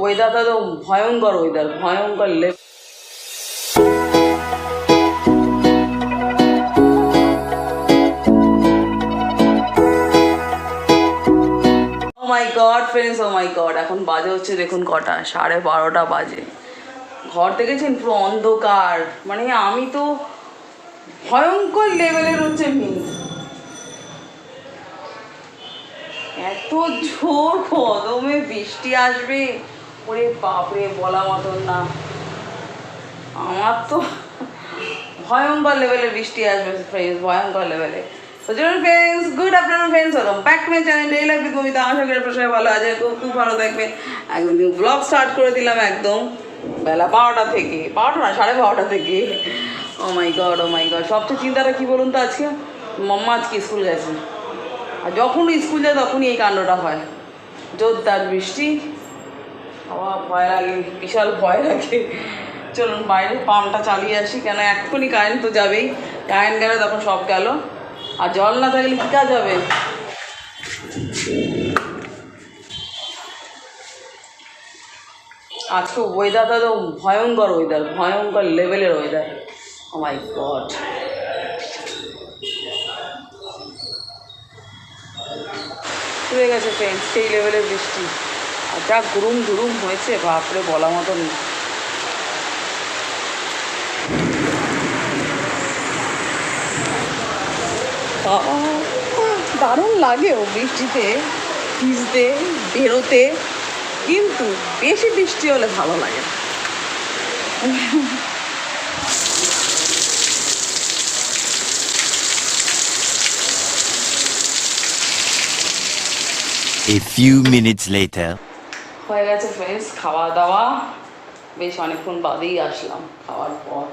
ওয়েদারটা তো ভয়ঙ্কর ওয়েদার ভয়ঙ্কর level my God friends oh my God এখন বাজে হচ্ছে দেখুন কটা? সাড়ে বারোটা বাজে। ঘর দেখেছেন? পুরো অন্ধকার। মানে আমি তো ভয়ঙ্কর লেভেলের হচ্ছে মেয়ে। এত জোর কদমে বৃষ্টি আসবে। ওরে বাপরে, বলা মতন না। আমার তো ভয়ঙ্কর লেভেলের বৃষ্টি আসবে ফ্রেন্ডস ভয়ঙ্কর লেভেলে তো চলুন friends good afternoon friends welcome back to my channel daily life with Momita আশা করি সবাই ভালো আছে খুব খুব ভালো থাকবেন। একদম নিউ ব্লগ স্টার্ট করে দিলাম একদম বেলা বারোটা থেকে। বারোটা না, সাড়ে বারোটা থেকে। ও my god O my god সবচেয়ে চিন্তাটা কী বলুন তো আজকে? মাম্মা আজকে স্কুল গেছে। আর যখন স্কুল যায়, তখনই এই কাণ্ডটা হয়। জোরদার বৃষ্টি। ভয় লাগে, বিশাল ভয় লাগে। চলুন, বাইরে পাম্পটা চালিয়ে আসি, কেন এক্ষুনি কারেন্ট তো যাবেই। কারেন্ট গেলে, তখন সব গেল। আর জল না থাকলে কী কাজ হবে? আজকে ওয়েদারটা তো ভয়ঙ্কর ওয়েদার ভয়ঙ্কর লেভেলের ওয়েদার ও মাই গড শুয়ে গেছে ফ্রেন্ডস সেই লেভেলের বৃষ্টি। যা গুরুম গুরুম হয়েছে বাপরে বলা মতো নেই আহ, দারুণ লাগেও বৃষ্টিতে ভিজতে বেরোতে কিন্তু বেশি বৃষ্টি হলে ভালো লাগে। A few minutes later. হয়ে গেছে ফ্রেন্ডস খাওয়া দাওয়া বেশ অনেকক্ষণ বাদেই আসলাম, খাওয়ার পর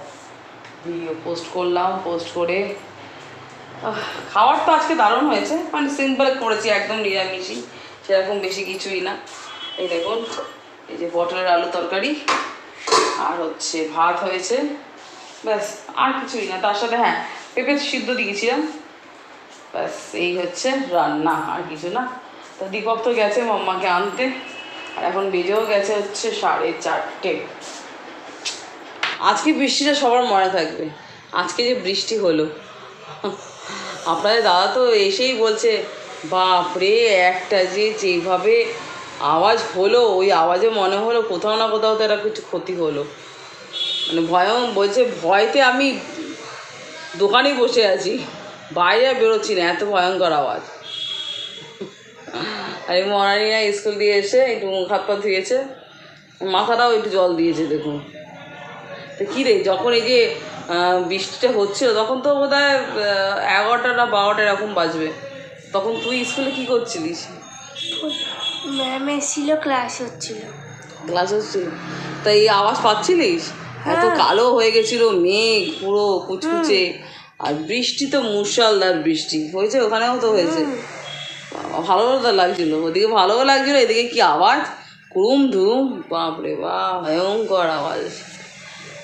ভিডিও পোস্ট করলাম পোস্ট করে। খাওয়ার তো আজকে দারুণ হয়েছে মানে সিম্পল করেছি, একদম নিরামিষই, সেরকম বেশি কিছুই না। এই দেখুন, এই যে পটলের আলু তরকারি, আর হচ্ছে ভাত হয়েছে। ব্যাস, আর কিছুই না, তার সাথে হ্যাঁ পেঁপে সিদ্ধ দিয়েছিলাম। ব্যাস, এই হচ্ছে রান্না, আর কিছু না। তো দীপক তো গেছে মাম্মাকে আনতে। আর এখন বেজেও গেছে হচ্ছে সাড়ে চারটে। আজকে বৃষ্টিটা সবার মনে থাকবে। আজকে যে বৃষ্টি হলো। আপনাদের দাদা তো এসেই বলছে বাপরে একটা যে যেভাবে আওয়াজ হলো, ওই আওয়াজে মনে হলো কোথাও না কোথাও তো একটা কিছু ক্ষতি হলো। মানে ভয় বলছে, ভয়তে আমি দোকানেই বসে আছি, বাইরে বেরোচ্ছি না, এত ভয়ঙ্কর আওয়াজ। আর এই মনারিয়া স্কুল দিয়ে এসে একটু মুখ হাত পা ধুয়েছে মাথাটাও একটু জল দিয়েছে দেখুন। তো কী রে যখন এই যে বৃষ্টিটা হচ্ছিল তখন তো বোধ হয় এগারোটা না বারোটা এরকম বাজবে। তখন তুই স্কুলে কী করছিলিস? ম্যামের ছিল ক্লাস হচ্ছিল। ক্লাস হচ্ছিল? তা এই আওয়াজ পাচ্ছিলিস? এত হ্যাঁ। কালো হয়ে গেছিল মেঘ পুরো কুচকুচে। আর বৃষ্টি তো মুষালদার বৃষ্টি হয়েছে? ওখানেও তো হয়েছে। ভালো লাগছিল ওদিকে ভালোও লাগছিল এদিকে কি আওয়াজ? কুরুম ধুম বাপরে বা ভয়ঙ্কর আওয়াজ।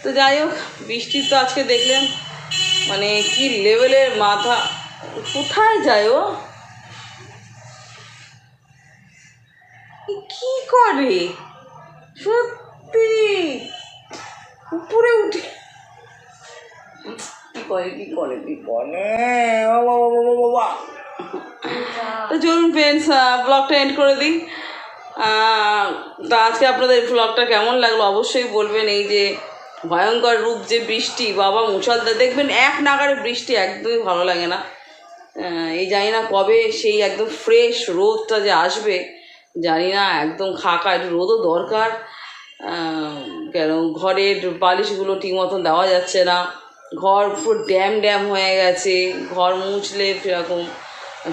তো যাই হোক বৃষ্টি তো আজকে দেখলেন মানে কি লেভেলের মাথা কোথায় যায় ও? কি করে? সত্যি? উপরে উঠে কি করে কি করে কি করে? বাবা, বাবা, বাবা। তো চলুন ফ্রেন্ডস ব্লগটা এন্ড করে দিই। তা আজকে আপনাদের ব্লগটা কেমন লাগল অবশ্যই বলবেন। এই যে ভয়ঙ্কর রূপ যে বৃষ্টি, বাবা মুসলধার দেখবেন এক নাগারে বৃষ্টি একদমই ভালো লাগে না। এই জানি না কবে সেই একদম ফ্রেশ রোদটা যে আসবে, জানি না, একদম খাকা, একটু রোদও দরকার। কেন ঘরের বালিশগুলো ঠিক মতন দেওয়া যাচ্ছে না। ঘর পুরো ড্যাম ড্যাম হয়ে গেছে, ঘর মুছলে সেরকম।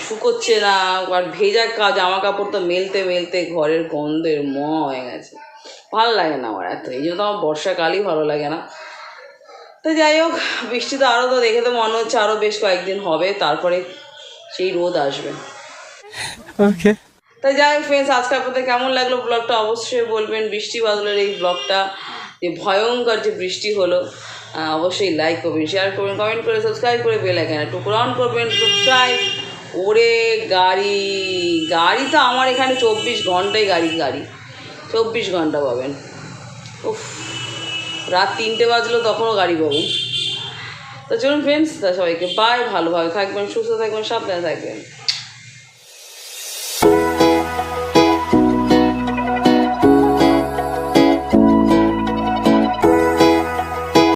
শুকোচ্ছে না আর ভেজা কাজ জামা কাপড় তো মেলতে মেলতে ঘরের গন্ধের ম হয়ে গেছে। ভালো লাগে না আমার এত এই জন্য তো আমার বর্ষাকালই ভালো লাগে না। তো যাই হোক বৃষ্টি তো আরও তো দেখে তো মনে হচ্ছে আরও বেশ কয়েকদিন হবে তারপরে সেই রোদ আসবে। Okay. তাই যাই হোক ফ্রেন্ডস আজকে আপনাদের কেমন লাগল ব্লগটা অবশ্যই বলবেন। বৃষ্টি বাদলের এই ব্লগটা যে ভয়ঙ্কর যে বৃষ্টি হলো অবশ্যই লাইক করবেন শেয়ার করবেন কমেন্ট করে সাবস্ক্রাইব করে বেল আইকন টুকুর অন করবেন সাবস্ক্রাইব ওরে গাড়ি গাড়ি তো আমার এখানে চব্বিশ ঘন্টায় গাড়ি গাড়ি। চব্বিশ ঘণ্টা পাবেন। উফ, রাত তিনটে বাজলো, তখনও গাড়ি পাবেন তো চলুন ফ্রেন্ডস তা সবাইকে বাই ভালোভাবে থাকবেন, সুস্থ থাকবেন, সাবধানে থাকবেন।